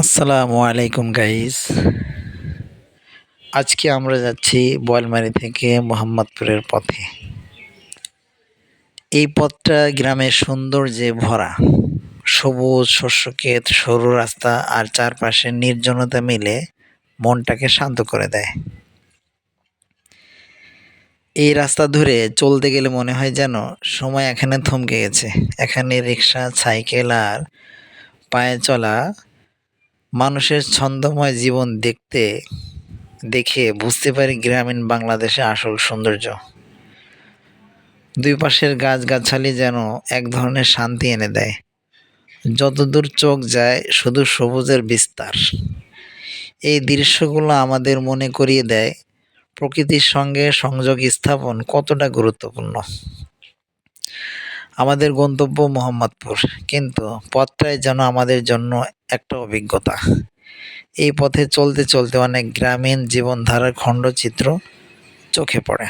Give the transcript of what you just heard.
আসসালামু আলাইকুম গাইস আজকে আমরা যাচ্ছি বয়লমারি থেকে মোহাম্মদপুরের পথে। এই পথটা গ্রামের সৌন্দর্যে ভরা। সবুজ, শস্যক্ষেত, সরু রাস্তা আর চারপাশে নির্জনতা মিলে মনটাকে শান্ত করে দেয়। এই রাস্তা ধরে চলতে গেলে মনে হয় যেন সময় এখানে থমকে গেছে। এখানে রিক্সা, সাইকেল আর পায়ে চলা মানুষের ছন্দময় জীবন দেখতে, দেখে বুঝতে পারি গ্রামীণ বাংলাদেশে আসল সৌন্দর্য। দুই পাশের গাছগাছালি যেন এক ধরনের শান্তি এনে দেয়। যতদূর চোখ যায়, শুধু সবুজের বিস্তার। এই দৃশ্যগুলো আমাদের মনে করিয়ে দেয়, প্রকৃতির সঙ্গে সংযোগ স্থাপন কতটা গুরুত্বপূর্ণ। আমাদের গন্তব্য মোহাম্মদপুর, কিন্তু পথটাই যেন আমাদের জন্য একটা অভিজ্ঞতা। এই পথে চলতে চলতে অনেক গ্রামীণ জীবনধারার খণ্ডচিত্র চোখে পড়ে।